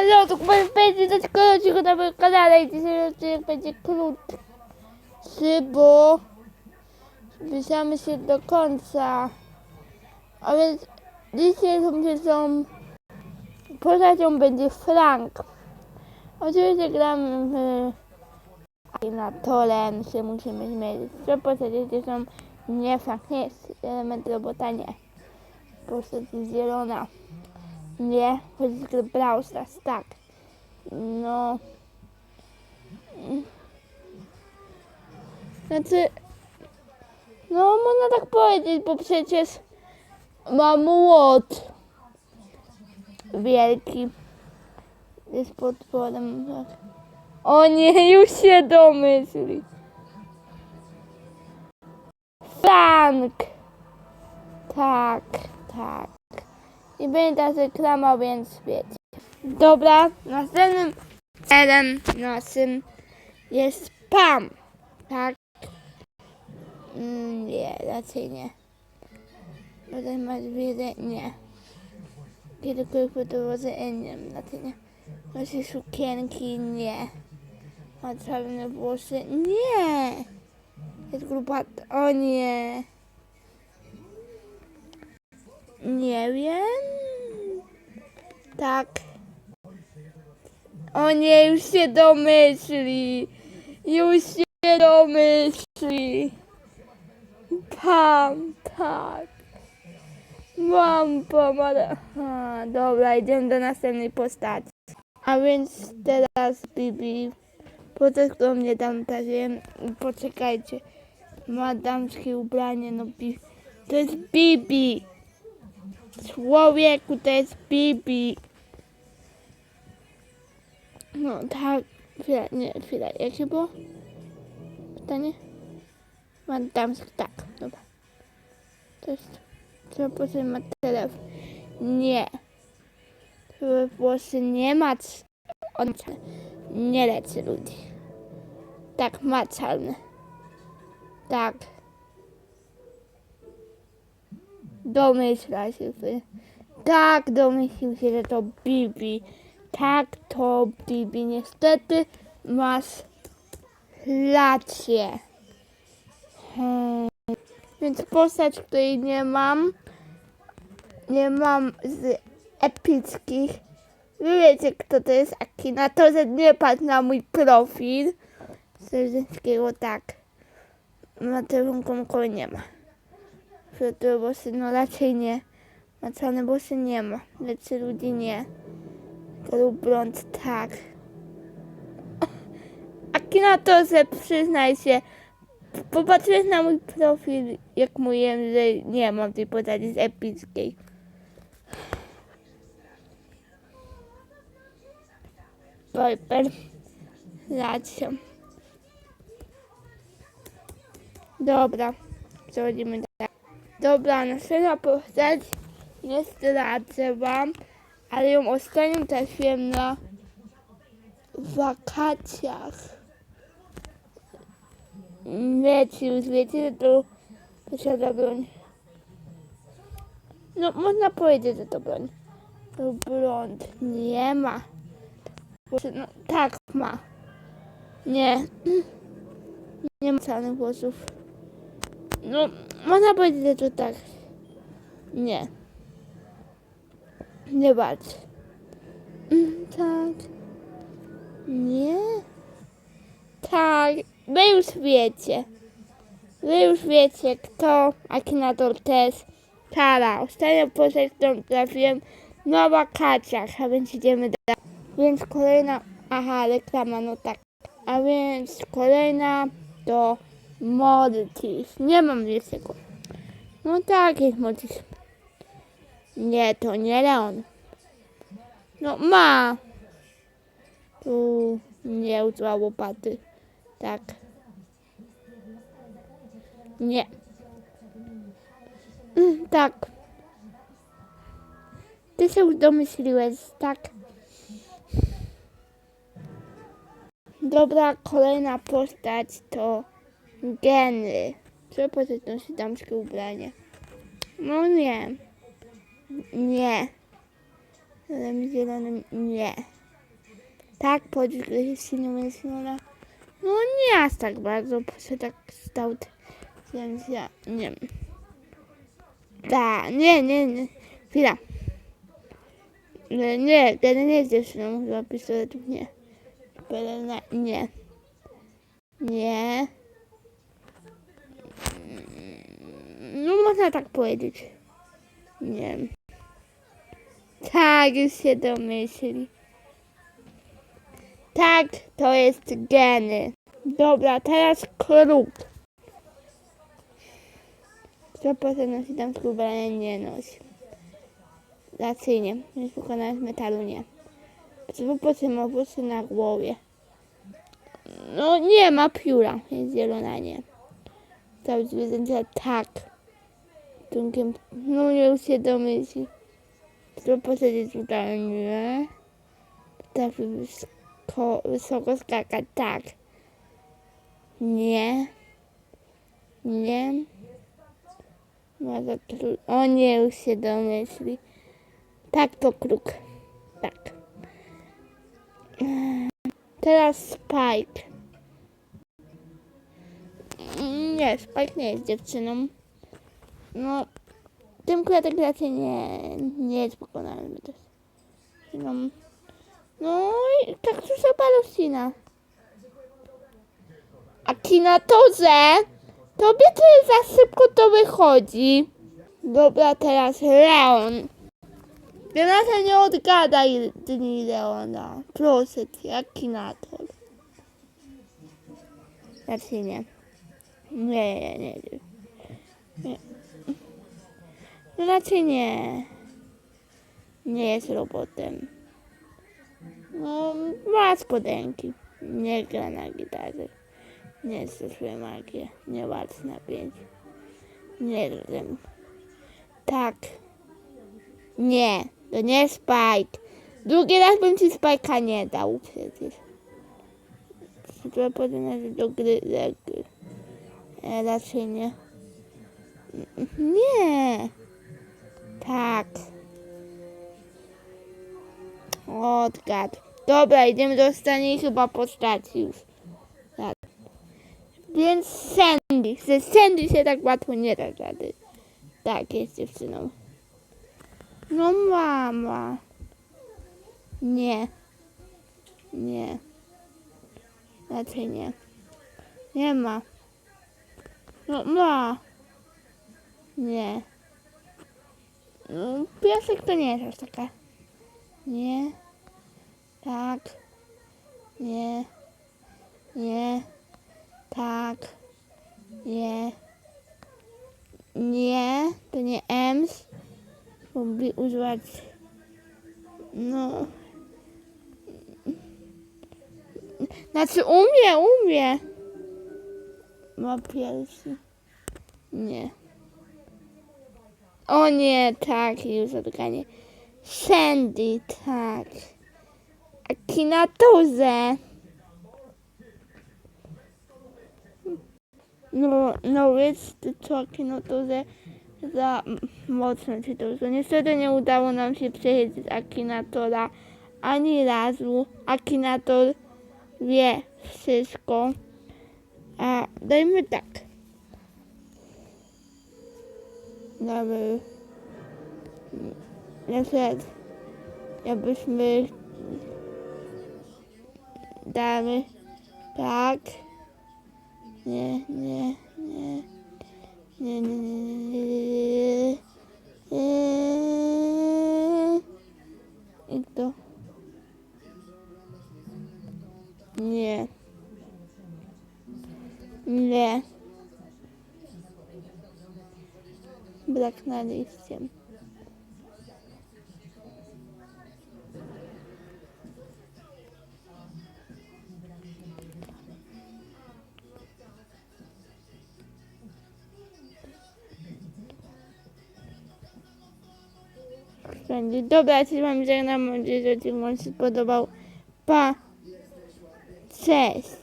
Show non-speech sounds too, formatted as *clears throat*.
Halo, to będzie dać krótki na moim kanale i dzisiaj odcinek będzie krótki, bo zbliżamy się do końca. A więc dzisiaj są, postacią będzie Frank. Oczywiście gramy w Akinatorem, się musimy zmierzyć. Trzy postacie są nie Frank, nie jest element robota, nie. Postać zielona. Nie, chodzi o Brawl Stars, tak. No. Znaczy, no można tak powiedzieć, bo przecież mam łot wielki. Jest potworem. tak. O nie, już się domyśli. Frank. Tak, tak. I będzie teraz reklama, więc wiecie. Dobra, następnym celem naszym jest Pam. Tak? Mm, Nie, raczej nie. Tutaj masz wiedzę, nie. Kiedykolwiek może nie, raczej nie. Masz sukienki, nie. Ma czarne włosy, nie. Jest gruba, o nie. Nie wiem. Tak. O nie, już się domyśli. Już się domyśli. Pam, tak. Mam pomada. Aha, dobra, idziemy do następnej postaci. A więc teraz Bibi. Postać, którą mnie tam wiem. Poczekajcie. Ma damskie ubranie, no Bibi. To jest Bibi. Człowieku, to jest Bibi. No tak, chwila, nie, chwila, jakie było? Pytanie? Ma damski, tak, dobra. To jest, trzeba powiedzieć, ma telefon. Nie. Twoje włosy nie ma, c- on nie leczy ludzi. Tak, ma czarne. Tak. Domyśla się. Tak, domyślił się, że to Bibi. Tak, to Bibi. Niestety masz rację. Hmm. Więc postać, której nie mam, nie mam z epickich. Wy wiecie, kto to jest Akina. To, że nie patrz na mój profil. Serdeńskiego tak. Mateuszką kogo nie ma. Fioletowe włosy, no raczej nie. Macane włosy nie ma. Leczy ludzi nie. Kolor blond, tak. A to że przyznaj się, popatrzyłeś na mój profil, jak mówiłem, że nie mam tej postaci z epickiej. Piper. Racja. Dobra, przechodzimy dalej. Dobra, następna postać nie zdradzę wam, ale ją ostatnio trafiłem na wakacjach. Już wiecie, to posiada broń. No, można powiedzieć, że to broń. To blond. Nie ma. No, tak, ma. Nie. *clears throat* Nie ma czarnych włosów. No, można powiedzieć, że tak. Nie. Nie bardzo. Mm, Tak. Nie. Tak. Wy już wiecie. Wy już wiecie, kto Akinator też. Tara. Ostatnio postać, którą trafiłem na wakacjach, a więc idziemy dalej. Więc kolejna... Aha, reklama, no tak. A więc kolejna to Mortis. Nie mam więcej. No tak, jest Mortis. Nie, to nie Leon. No ma. Tu nie użyła łopaty. Tak. Nie. Mm, Tak. Ty się już domyśliłeś, tak? Dobra, kolejna postać to Geny. Trzeba postać nosi damskie ubranie. No nie. Nie. Zielonym zielonym nie. Tak, podźwig jest silną silna. No nie aż tak bardzo, bo się tak stał. Więc ja nie wiem. Da, nie, nie, nie. Chwila. Nie, nie, ten nie jest dziewczyną, chyba pistoletów, nie. Nie. Nie. No można tak powiedzieć. Nie. Tak, już się domyśli. Tak, to jest geny. Dobra, teraz kruk. Kto potem nosi tam ubrania nie nosi. Raczej nie. Jest wykonane z metalu nie. Co po tym owocem na głowie? No nie ma pióra. Jest zielona nie. Cały zwierzęcia tak. Tunkiem. No już się domyśli. Co posiedzieć tutaj nie. Tak wysoko, wysoko skakać tak. Nie. Nie. Może kru... O nie, już się domyśli. Tak to kruk. Tak. Teraz Spike. Nie, Spike nie jest dziewczyną. No, tym kwiatek raczej nie, nie jest pokonany. też. No, no i kaktusowa roślina. A kinatorze, tobie to za szybko to wychodzi. Dobra, teraz Leon. Renata nie odgadaj dni Leona. Proszę cię, akinator. Raczej nie. Nie, nie, nie. nie. nie. Raczej nie. Nie jest robotem. No, ma spodenki. Nie gra na gitarze. Nie stosuje magię. Nie walczy na pięć. Nie wiem. Tak. Nie, to nie Spike. Drugi raz bym ci Spike'a nie dał przecież. Trzeba podać do gry, do. E, raczej nie. Nie. Tak. Odgad. Dobra, idziemy do stanie i chyba postaci już. Tak. Więc Sandy. Ze Sandy się tak łatwo nie da rady. Tak, jest dziewczyną. No mama. Nie. Nie. Raczej nie. Nie ma. No ma. Nie. No, piasek to nie jest aż taka. Nie. Tak. Nie. Nie. Tak. Nie. Nie. To nie Ems lubi używać no znaczy umie, umie ma pierwszy nie o nie, tak, już odganie Sandy, tak Akinatorze no, no it's the Akinatorze za mocno się to już. Niestety nie udało nam się przejść z Akinatora ani razu. Akinator wie wszystko. A dajmy tak. Damy. Na przykład, jakbyśmy damy tak. Nie, nie, nie. Nie, nie, nie, nie. I kto? Nie. Nie. Brak na liście. Będzie. Dobra, czyli mam nadzieję, że Ci się spodobał. Pa. Cześć.